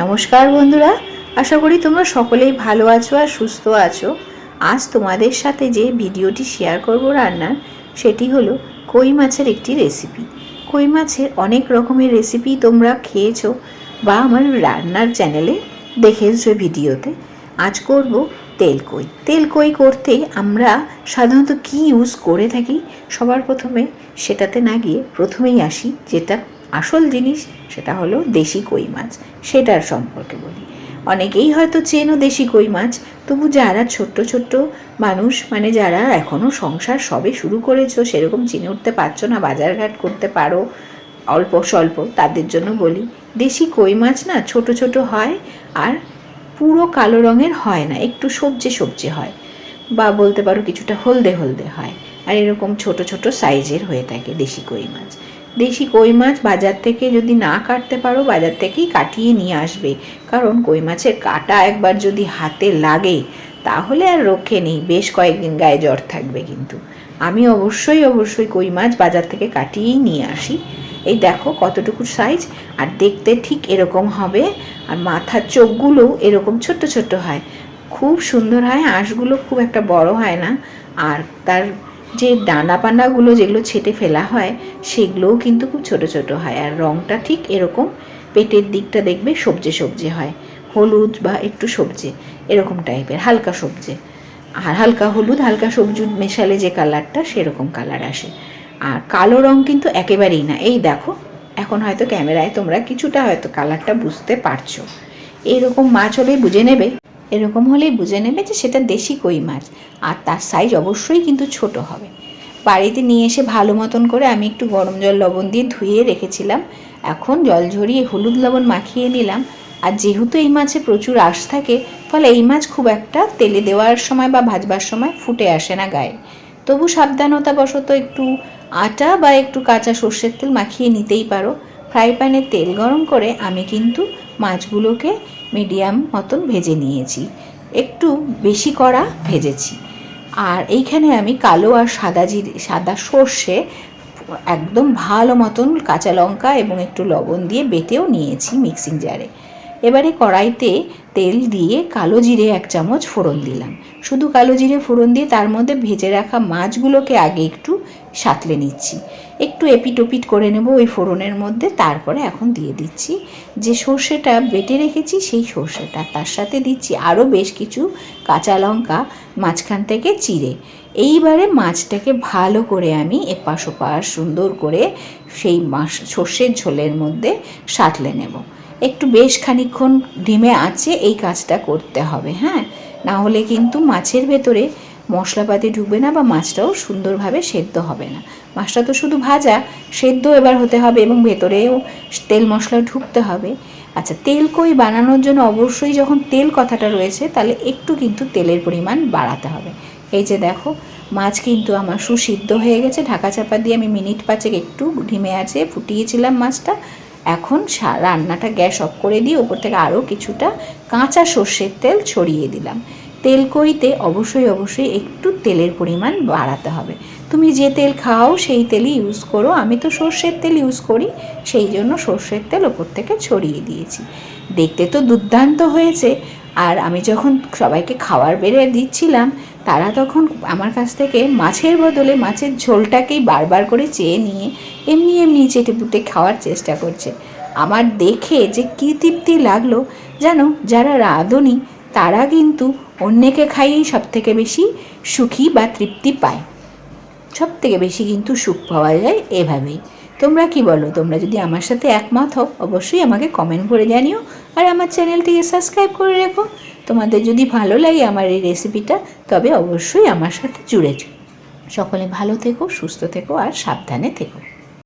নমস্কার বন্ধুরা, আশা করি তোমরা সকলেই ভালো আছো আর সুস্থ আছো। আজ তোমাদের সাথে যে ভিডিওটি শেয়ার করব রান্নার, সেটি হলো কই মাছের একটি রেসিপি কই মাছের অনেক রকমের রেসিপি তোমরা খেয়েছো বা আমার রান্নার চ্যানেলে দেখেছ ভিডিওতে। আজ করব তেল কই। তেল কই করতে আমরা সাধারণত কি ইউজ করে থাকি, সবার প্রথমে সেটাতে না গিয়ে প্রথমেই আসি, যেটা আসল জিনিস সেটা হলো দেশি কই মাছ, সেটার সম্পর্কে বলি। অনেকেই হয়তো চেনো দেশি কই মাছ, তবু যারা ছোট্ট ছোট্ট মানুষ মানে যারা এখনও সংসার সবে শুরু করেছ, সেরকম চিনে উঠতে পারছ না, বাজারঘাট করতে পারো, অল্প স্বল্প, তাদের জন্য বলি, দেশি কই মাছ না ছোট ছোট হয় আর পুরো কালো রঙের হয় না, একটু সবজে সবজে হয় বা বলতে পারো কিছুটা হলদে হলদে হয়। আর এরকম ছোট ছোট সাইজের হয়ে থাকে দেশি কই মাছ। দেশি কই মাছ বাজার থেকে যদি না কাটতে পারো, বাজার থেকেই কাটিয়ে নিয়ে আসবে। কারণ কই মাছের কাটা একবার যদি হাতে লাগে, তাহলে আর রক্ষে নেই, বেশ কয়েকদিন গায়ে জ্বর থাকবে কিন্তু। আমি অবশ্যই অবশ্যই কই মাছ বাজার থেকে কাটিয়েই নিয়ে আসি। এই দেখো কতটুকু সাইজ আর দেখতে ঠিক এরকম হবে, আর মাথার চোখগুলো এরকম ছোট্ট ছোট্ট হয়। খুব সুন্দর হয়, আঁশগুলো খুব একটা বড় হয় না, আর তার যে ডানা পানাগুলো যেগুলো ছেটে ফেলা হয়, সেগুলোও কিন্তু খুব ছোট ছোট হয়। আর রঙটা ঠিক এরকম, পেটের দিকটা দেখবে সবজে সবজে হয়। হলুদ বা একটু সবজে, এরকম টাইপের, হালকা সবজে। আর হালকা হলুদ, হালকা সবজি মেশালে যে কালারটা, সেরকম কালার আসে। আর কালো রং কিন্তু একেবারেই না। এই দেখো, এখন হয়তো ক্যামেরায় তোমরা কিছুটা হয়তো কালারটা বুঝতে পারছ। এরকম মাছ হলেই বুঝে নেবে। এরকম হলেই বুঝে নেবে যে সেটা দেশি কই মাছ, আর তার সাইজ অবশ্যই কিন্তু ছোট হবে। বাড়িতে নিয়ে এসে ভালো মতন করে আমি একটু গরম জল লবণ দিয়ে ধুয়ে রেখেছিলাম। এখন জল ঝরিয়ে হলুদ লবণ মাখিয়ে নিলাম। আর যেহেতু এই মাছে প্রচুর আঁশ থাকে, ফলে এই মাছ খুব একটা তেলে দেওয়ার সময় বা ভাজবার সময় ফুটে আসে না গায়ে। তবু সাবধানতাবশত একটু আটা বা একটু কাঁচা সর্ষের তেল মাখিয়ে নিতেই পারো। ফ্রাই প্যানে তেল গরম করে আমি কিন্তু মাছগুলোকে মিডিয়াম মতন ভেজে নিয়েছি। একটু বেশি করা ভেজেছি। আর এইখানে আমি কালো আর সাদা জিরে, সাদা সর্ষে একদম ভালো মতন কাঁচা লঙ্কা এবং একটু লবণ দিয়ে বেটেও নিয়েছি মিক্সিং জারে। এবারে কড়াইতে তেল দিয়ে কালো জিরে এক চামচ ফোড়ন দিলাম। শুধু কালো জিরে ফোড়ন দিয়ে তার মধ্যে ভেজে রাখা মাছগুলোকে আগে একটু সাতলে নিচ্ছি। একটু এপিট ওপিট করে নেব ওই ফোড়নের মধ্যে, তারপরে এখন দিয়ে দিচ্ছি। যে সর্ষেটা বেটে রেখেছি, সেই সর্ষেটা। তার সাথে দিচ্ছি আরও বেশ কিছু কাঁচা লঙ্কা, মাঝখান থেকে চিড়ে। এইবারে মাছটাকে ভালো করে আমি এপাশ ওপাশ সুন্দর করে সেই মাছ সর্ষের ঝোলের মধ্যে সাঁতলে নেব। একটু বেশ খানিক্ষণ ডিমে আছে এই কাজটা করতে হবে হ্যাঁ? না হলে কিন্তু মাছের ভেতরে মশলাপাতি ঢুকবে না বা মাছটাও সুন্দরভাবে সেদ্ধ হবে না। মাছটা তো শুধু ভাজা, সেদ্ধ এবার হতে হবে এবং ভেতরেও তেল মশলা ঢুকতে হবে। আচ্ছা তেল কই বানানোর জন্য অবশ্যই যখন তেল কথাটা রয়েছে, তাহলে একটু কিন্তু তেলের পরিমাণ বাড়াতে হবে। এই যে দেখো, মাছ কিন্তু আমার সুসিদ্ধ হয়ে গেছে। ঢাকা চাপা দিয়ে আমি মিনিট পাঁচেক একটু ঢিমে আছে, ফুটিয়েছিলাম মাছটা। এখন রান্নাটা গ্যাস অফ করে দিয়ে ওপর থেকে আরও কিছুটা কাঁচা সর্ষের তেল ছড়িয়ে দিলাম। তেল কইতে অবশ্যই অবশ্যই একটু তেলের পরিমাণ বাড়াতে হবে। তুমি যে তেল খাও সেই তেলই ইউজ করো। আমি তো সর্ষের তেল ইউজ করি, সেই জন্য সর্ষের তেল ওপর থেকে ছড়িয়ে দিয়েছি। দেখতে তো দুর্দান্ত হয়েছে। আর আমি যখন সবাইকে খাবার বেড়ে দিচ্ছিলাম, তারা তখন আমার কাছ থেকে মাছের বদলে মাছের ঝোলটাকেই বারবার করে চেয়ে নিয়ে এমনি এমনি চেটে পুটে খাওয়ার চেষ্টা করছে। আমার দেখে যে কী তৃপ্তি লাগল, জানো? যারা রাঁধুনি তারা কিন্তু অন্যকে খাইয়েই সব থেকে বেশি সুখী বা তৃপ্তি পায়। সব থেকে বেশি কিন্তু সুখ পাওয়া যায় এভাবেই। তোমরা কি বলো? তোমরা যদি আমার সাথে একমত হও, অবশ্যই আমাকে কমেন্ট করে জানিও। আর আমার চ্যানেলটিকে সাবস্ক্রাইব করে রেখো। তোমাদের যদি ভালো লাগে আমার এই রেসিপিটা তবে অবশ্যই আমার সাথে জুড়ে সকলে ভালো থেকো, সুস্থ থেকো, আর সাবধানে থেকো।